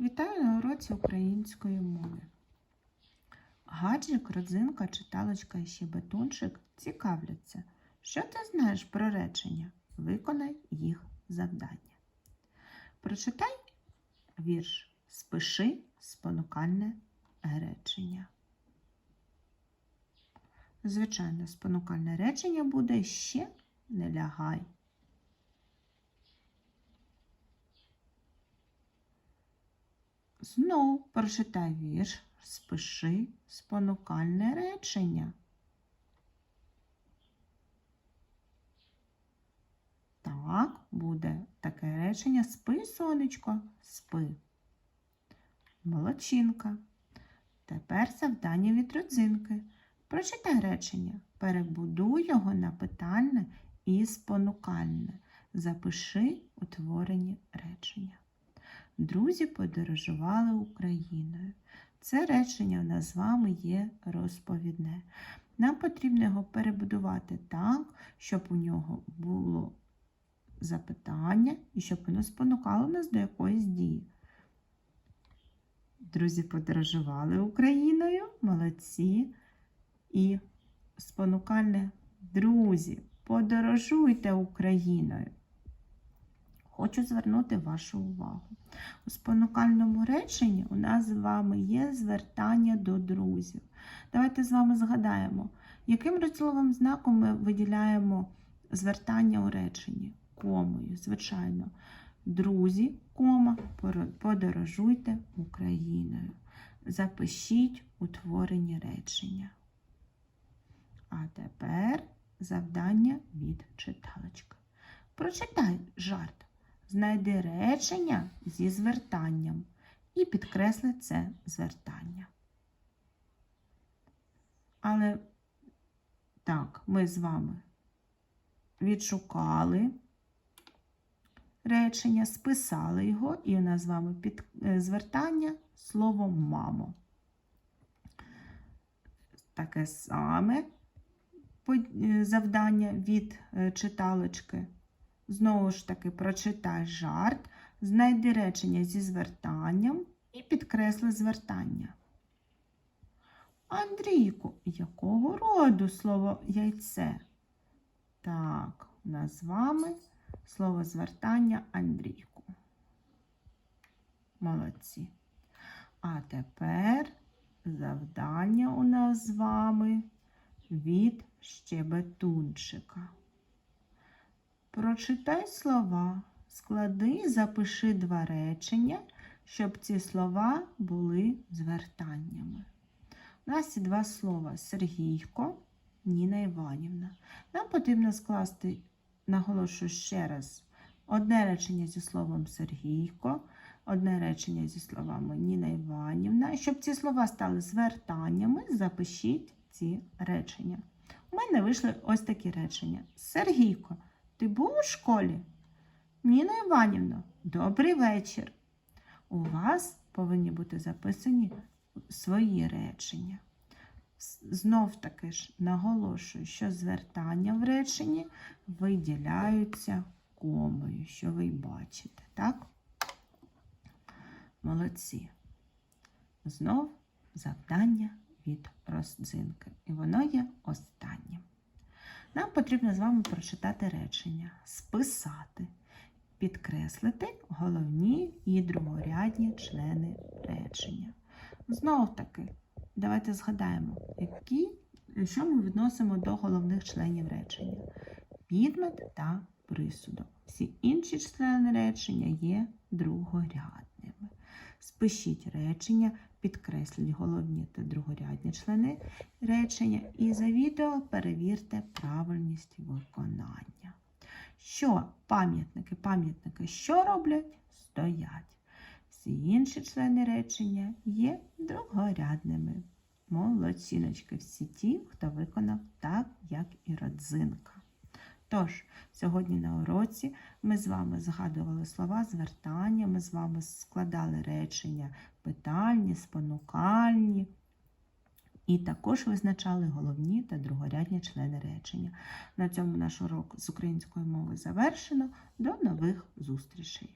Вітаю на уроці української мови. Гаджик, родзинка, читалочка і щебетунчик цікавляться. Що ти знаєш про речення? Виконай їх завдання. Прочитай вірш Спиши спонукальне речення. Звичайно, спонукальне речення буде ще не лягай. Знов прочитай вірш, спиши спонукальне речення. Так, буде таке речення спи, сонечко, спи. Молодчинка. Тепер завдання від родзинки. Прочитай речення, перебудуй його на питальне і спонукальне. Запиши утворені речення. Друзі подорожували Україною. Це речення у нас з вами є розповідне. Нам потрібно його перебудувати так, щоб у нього було запитання і щоб воно спонукало нас до якоїсь дії. Друзі подорожували Україною, молодці. І спонукальне друзі, подорожуйте Україною. Хочу звернути вашу увагу. У спонукальному реченні у нас з вами є звертання до друзів. Давайте з вами згадаємо, яким розділовим знаком ми виділяємо звертання у реченні? Комою, звичайно. Друзі, кома, подорожуйте Україною. Запишіть утворені речення. А тепер завдання від читалочки. Прочитай жарт. Знайди речення зі звертанням і підкресли це звертання. Але так, ми з вами відшукали речення, списали його, і у нас з вами під звертання словом мамо. Таке саме завдання від читалочки. Знову ж таки, прочитай жарт, знайди речення зі звертанням і підкресли звертання. Андрійку, якого роду слово яйце? Так, у нас з вами слово звертання Андрійку. Молодці. А тепер завдання у нас з вами від щебетунчика. Прочитай слова, склади і запиши два речення, щоб ці слова були звертаннями. У нас є два слова Сергійко, Ніна Іванівна. Нам потрібно скласти, наголошую ще раз, одне речення зі словом Сергійко, одне речення зі словами Ніна Іванівна. І щоб ці слова стали звертаннями, запишіть ці речення. У мене вийшли ось такі речення. Сергійко. Ти був у школі? Ніна Іванівна, добрий вечір. У вас повинні бути записані свої речення. Знов таки ж наголошую, що звертання в реченні виділяються комою, що ви бачите, так? Молодці. Знов завдання від роздзинки. І воно є останнім. Нам потрібно з вами прочитати речення, списати, підкреслити головні і другорядні члени речення. Знову таки, давайте згадаємо, які, що ми відносимо до головних членів речення: підмет та присудок. Всі інші члени речення є другорядними. Спишіть речення, підкресліть головні та другорядні члени речення і за відео перевірте правильність виконання. Що пам'ятники, пам'ятники що роблять? Стоять. Всі інші члени речення є другорядними. Молодціночки, всі ті, хто виконав так, як і родзинка. Тож, сьогодні на уроці ми з вами згадували слова звертання, ми з вами складали речення питальні, спонукальні, і також визначали головні та другорядні члени речення. На цьому наш урок з української мови завершено. До нових зустрічей!